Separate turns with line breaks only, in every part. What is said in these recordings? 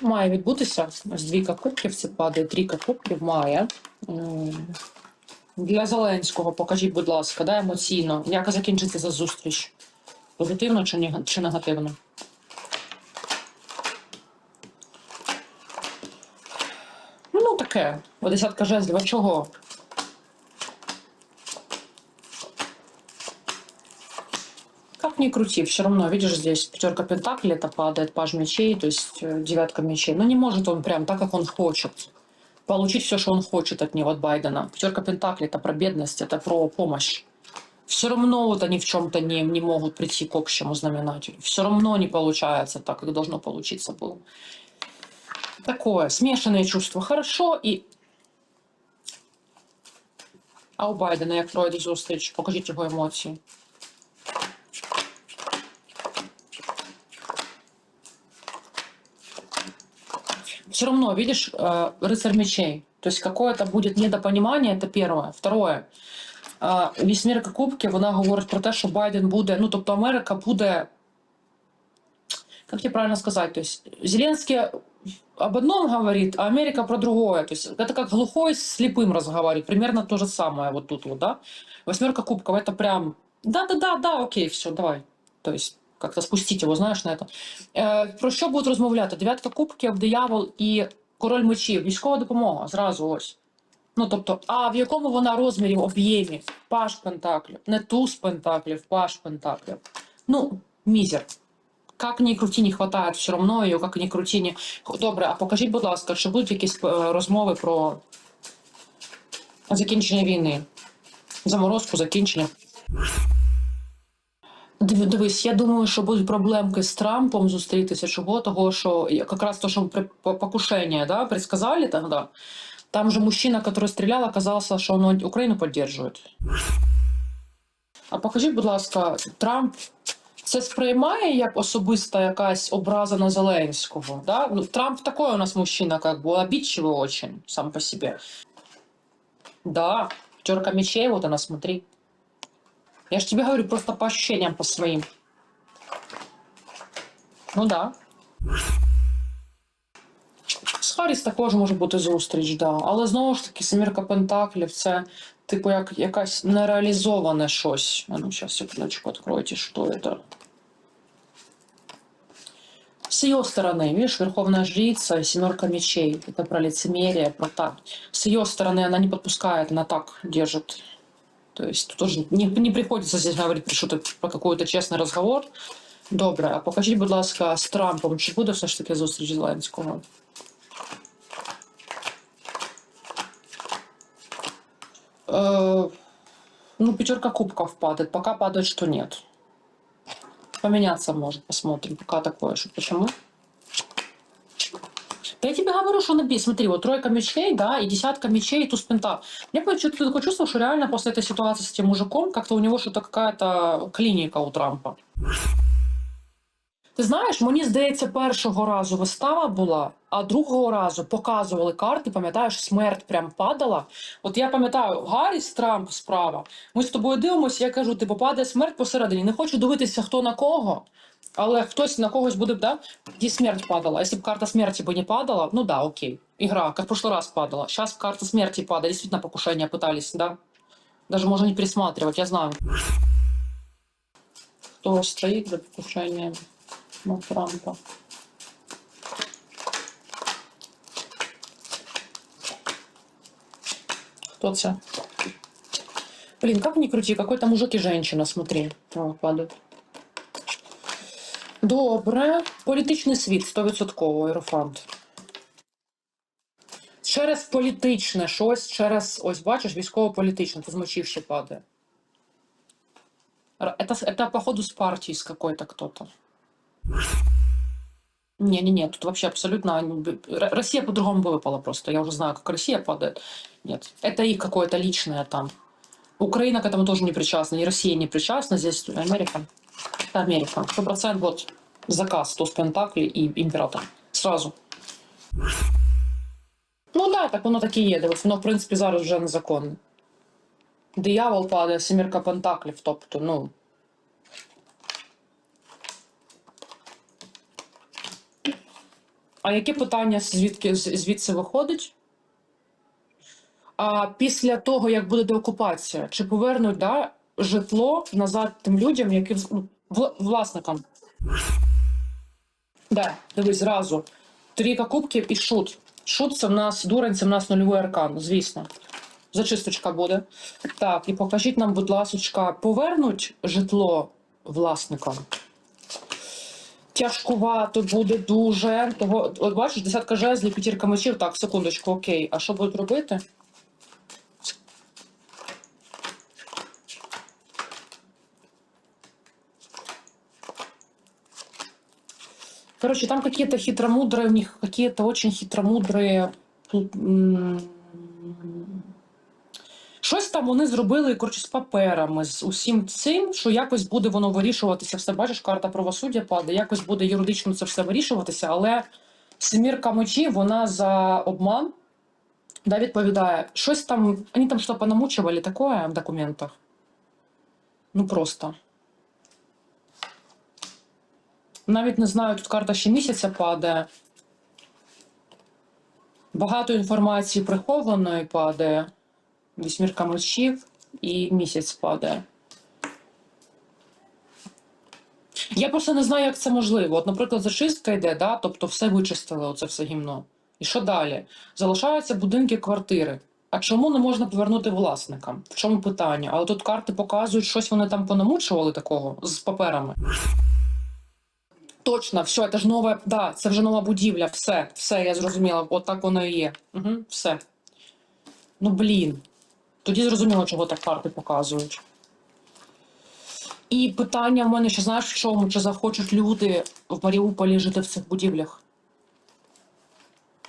Має відбутися. Ось двійка кубків, це падає, трійка кубків має. Для Зеленського покажіть, будь ласка, да, емоційно, як закінчиться за зустріч? Позитивно чи, чи негативно? Ну, таке. О, Десятка жезлів, а чого? Как ни крути, все равно, видишь, здесь пятерка пентаклей, это падает паж мечей, то есть э, девятка мечей. Но не может он прям так, как он хочет. Получить все, что он хочет от него, от Байдена. Пятерка пентаклей это про бедность, это про помощь. Все равно вот они в чем-то не, не могут прийти к общему знаменателю. Все равно не получается так, как должно получиться было. Такое, смешанные чувства. Хорошо и... А у Байдена як пройде зустріч? Покажіть його емоції. все равно, видишь, э, рыцарь мечей. То есть какое-то будет недопонімання, это первое. Второе. Е, Вісьмірка кубків, вона говорить про те, що Байден буде, ну тобто Америка буде. Как тебе правильно сказать? То есть Зеленский об одном говорит, а Америка про другое. То есть это как глухой с слепым разговаривает. Примерно то же самое вот тут вот, да? Восьмерка кубков, это прям, да-да-да, да, окей, все, давай. То есть как-то спустить его, знаєш, на это. Е, про що будуть розмовляти? Дев'ятка кубків, диявол і король мечів. Військова допомога, зразу ось. Ну, тобто, а в якому вона розмірі, в об'ємі? Паш пентаклів, не туз пентаклів, паш пентаклів. Ну, мізер. Как ни крути, не хватає все одно як ни крути, не... Добре, а покажіть, будь ласка, чи будуть якісь е, розмови про закінчення війни? Заморозку, закінчення. Див- Дивись, я думаю, що будуть проблемки з Трампом зустрітися. Чого? Того, що якраз то, що при по- покушение, да, предсказали тогда. Там же мужчина, который стрелял, оказался, що он Україну поддерживает. А покажіть, будь ласка, Трамп це сприймає як особиста якась образа на Зеленського. Да? Ну, Трамп такой у нас мужчина, как бы обидчивый очень сам по себе. Да, пятерка мечей, вот она, смотри. Я же тебе говорю просто по ощущениям, по своим. Ну да. З Харріс також може бути зустріч, да. Але знову ж таки, семірка Пентаклів це, типу, як якась нереалізоване щось. А ну, зараз секундочку, откройте, що это. С ее стороны, видишь, Верховная Жрица, семерка мечей. Это про лицемерие, про так. С ее стороны она не подпускает, она так держит. То есть тут тоже не, не приходится здесь говорити що то про какой-то чесний розговор. Добре, а покажіть, будь ласка, з Трампом, чи буде все ж таки зустріч Зеленського? Э, ну, пятерка кубков падает. Пока падает, что нет. Поменяться может, посмотрим. Пока такое, что почему? Я тебе говорю, что набей. Смотри, вот тройка мечей, да, и десятка мечей, и туз пента. Мне почему-то такое чувство, что реально после этой ситуации с этим мужиком как-то у него что-то какая-то клиника у Трампа. Ти знаєш, мені здається, першого разу вистава була, а другого разу показували карти, пам'ятаєш, смерть прям падала. От я пам'ятаю, Гарріс Трамп справа. Ми з тобою дивимося, я кажу, типу, падає смерть посередині. Не хочу дивитися, хто на кого, але хтось на когось буде, да? Де смерть падала. Якщо б карта смерті би не падала, ну да, окей. Игра, как в прошлый раз падала. Сейчас карта смерти падает. Действительно, покушение пытались, да? Даже можно не пересматривать, я знаю. Кто стоит за покушением на Трампа? Кто це? Блин, как ни крути, какой-то мужик и женщина, смотри, О, падают. Добре. Політичний світ 100% Аерофант. Через політичне щось, через, ось бачиш, військово-політичне, тут з мочів ще падає. Это, это походу с партии с какой-то кто-то. Не-не-не, тут вообще абсолютно... они б- Р- Россия по-другому бы выпала просто. Я уже знаю, как Россия падает. Нет, это их какое-то личное там. Украина к этому тоже не причастна, ни Россия не причастна, здесь Америка. Это Америка. Сто процентов вот заказ, туз Пентакли и Император. Сразу. Ну да, так воно так і є. Дивись, воно, в принципі, зараз вже незаконне. Диявол падає, семірка пентаклів, тобто, ну. А яке питання звідки звідси виходить? А після того, як буде деокупація, чи повернуть да, житло назад тим людям, які ну, власникам? Да, дивись зразу. Трійка кубків і шут. Шут це в нас дурень, це в нас нульовий аркан, звісно. Зачисточка буде. Так, і покажіть нам, будь ласочка, повернуть житло власникам. Тяжкувато буде дуже. Того, от бачиш, десятка жезлів, п'ятірка мечів. Так, секундочку, окей. А що будуть робити? Короче, там какие-то хитромудрые, у них какие-то очень хитромудрые. Щось там вони зробили коротше, з паперами, з усім цим, що якось буде воно вирішуватися. Все бачиш, карта правосуддя падає, якось буде юридично це все вирішуватися, але семірка мечів, вона за обман да, відповідає. Щось там, вони там що понамучували такое в документах. Ну просто. Навіть не знаю, тут карта ще місяця падає. Багато інформації прихованої падає. Вісьмірка мечів і місяць падає. Я просто не знаю, як це можливо. От, наприклад, зачистка йде, да? тобто все вичистили, оце все гімно. І що далі? Залишаються будинки, квартири. А чому не можна повернути власникам? В чому питання? Але тут карти показують, щось вони там понамучували такого з паперами. Точно, все, це ж нова, да, це вже нова будівля, все, все, я зрозуміла, от так воно і є. Угу, все. Ну блін. Тоді зрозуміло, чого так карти показують. І питання в мене ще знаєш в чому? Чи захочуть люди в Маріуполі жити в цих будівлях?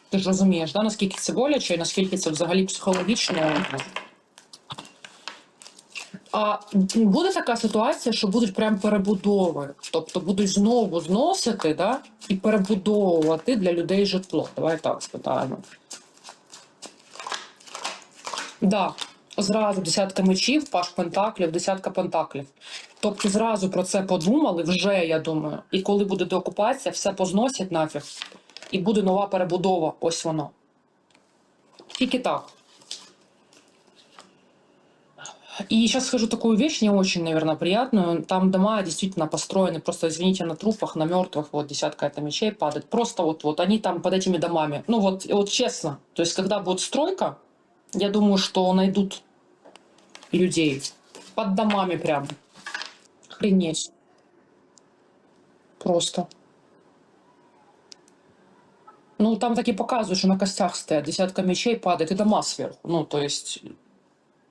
Ти ж розумієш, да? наскільки це боляче і наскільки це взагалі психологічно. А буде така ситуація, що будуть прям перебудови, тобто будуть знову зносити да, і перебудовувати для людей житло. Давай так спитаємо. Да, зразу десятка мечів, паш пентаклів, десятка пентаклів. Тобто зразу про це подумали, вже я думаю. І коли буде деокупація, все позносять нафіг. І буде нова перебудова. Ось воно. Тільки так. И сейчас скажу такую вещь, не очень, наверное, приятную. Там дома действительно построены, просто, извините, на трупах, на мертвых, вот десятка это мечей падает. Просто вот, вот они там под этими домами. Ну вот, вот честно, то есть когда будет стройка, я думаю, что найдут людей под домами прям. Охренеть. Просто. Ну, там таки показывают, что на костях стоят, десятка мечей падает, и дома сверху. Ну, то есть,